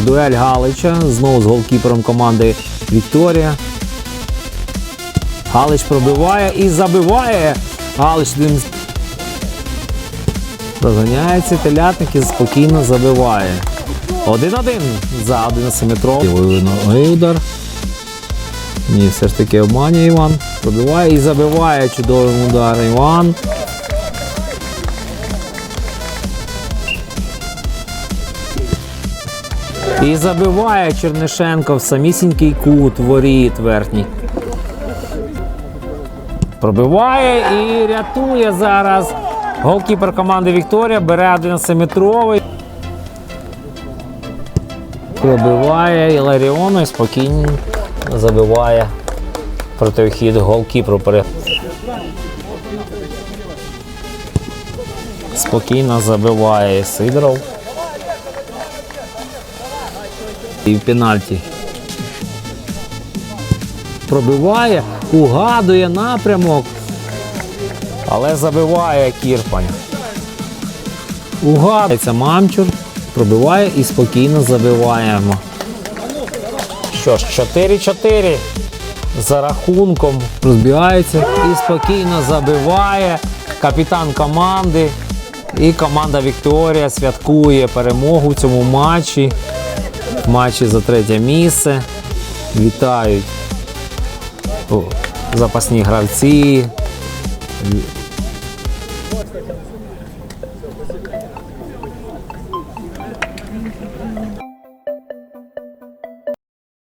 Дуель Галича знову з голкіпером команди Вікторія. Галич пробиває і забиває. Галич розганяється, телятник і спокійно забиває. 1-1 за 11-метровий Новий удар. Ні, все ж таки обманює Іван. Пробиває і забиває чудовим ударом Іван. І забиває Чернишенко в самісінький кут воріт верхній. Пробиває і рятує зараз. Голкіпер команди Вікторія бере 11-метровий. Пробиває Іларіону і спокійно забиває противхід голкіперу. Спокійно забиває Сидоров. І в пенальті. Пробиває, угадує напрямок. Але забиває Кірпань. Угадується Мамчур. Пробиває і спокійно забиваємо. Що ж, 4-4 за рахунком розбігається і спокійно забиває капітан команди. І команда Вікторія святкує перемогу в цьому матчі матчі за третє місце. Вітають запасні гравці.